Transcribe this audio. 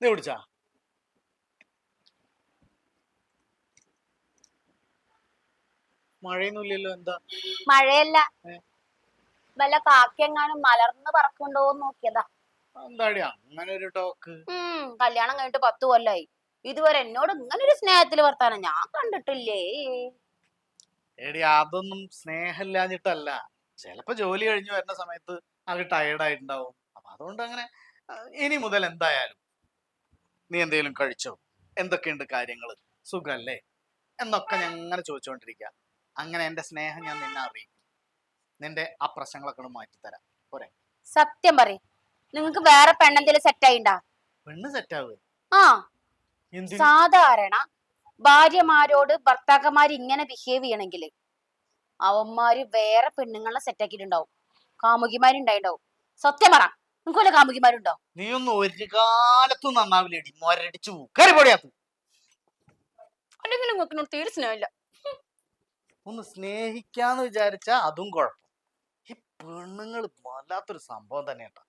നീ കുടിച്ചാ? മഴയൊന്നുമില്ലല്ലോ എന്താ? മഴയല്ല? വല്ല കാക്കെങ്ങാനും മലർന്ന് പറക്കുണ്ടോ എന്ന് നോക്കിയതാ. എന്താടി അങ്ങനെ ഒരു ടോക്ക് കല്യാണം കഴിഞ്ഞിട്ട് പത്ത് കൊല്ലായി. ഇതുവരെ എന്നോട് ഇങ്ങനെ ഒരു സ്നേഹത്തിൽ വർത്താനം ഞാൻ കണ്ടിട്ടില്ലേ? എടി അതൊന്നും സ്നേഹമില്ലാഞ്ഞിട്ടല്ല. ചിലപ്പോ ജോലി കഴിഞ്ഞു വരുന്ന സമയത്ത് അത് ടയേർഡ് ആയിട്ടുണ്ടാവും. അപ്പൊ അതുകൊണ്ട് അങ്ങനെ ഇനി മുതൽ എന്തായാലും നീ എന്തെങ്കിലും കഴിച്ചോ? എന്തൊക്കെയുണ്ട് കാര്യങ്ങൾ സുഖല്ലേ? എന്നൊക്കെ ഞാൻ അങ്ങനെ ചോദിച്ചുകൊണ്ടിരിക്കുക അങ്ങനെ എന്റെ സ്നേഹം ഞാൻ നിന്നെ അറിയിക്കും. നിന്റെ ആ പ്രശ്നങ്ങളൊക്കെ മാറ്റിത്തരാം സത്യം പറ നിങ്ങക്ക് വേറെ പെണ്ണെന്തെങ്കിലും സെറ്റ് ആയിണ്ടാ? പെണ്ണ് സെറ്റ് സെറ്റാവുക ആ. സാധാരണ ഭാര്യമാരോട് ഭർത്താക്കന്മാര് ഇങ്ങനെ ബിഹേവ് ചെയ്യണമെങ്കിൽ അവന്മാര് വേറെ പെണ്ണുങ്ങളെ സെറ്റ് ആക്കിയിട്ടുണ്ടാവും. കാമുകിമാരുണ്ടായിണ്ടാവും. സത്യം പറ. നിങ്ങൾക്ക് വല്ല കാമുകിമാരുണ്ടോ? നീ ഒന്നും ഒരു കാലത്തും നന്നാവില്ലേടി. മൊരടിച്ചു പോകും കയറി പൊടിയാത്തു അല്ലെങ്കിൽ നിങ്ങൾക്ക് തീരെ സ്നേഹമില്ല. ഒന്ന് സ്നേഹിക്കാന്ന് വിചാരിച്ചാ അതും കുഴപ്പം. ഈ പെണ്ണുങ്ങൾ വല്ലാത്തൊരു സംഭവം തന്നെ കേട്ടോ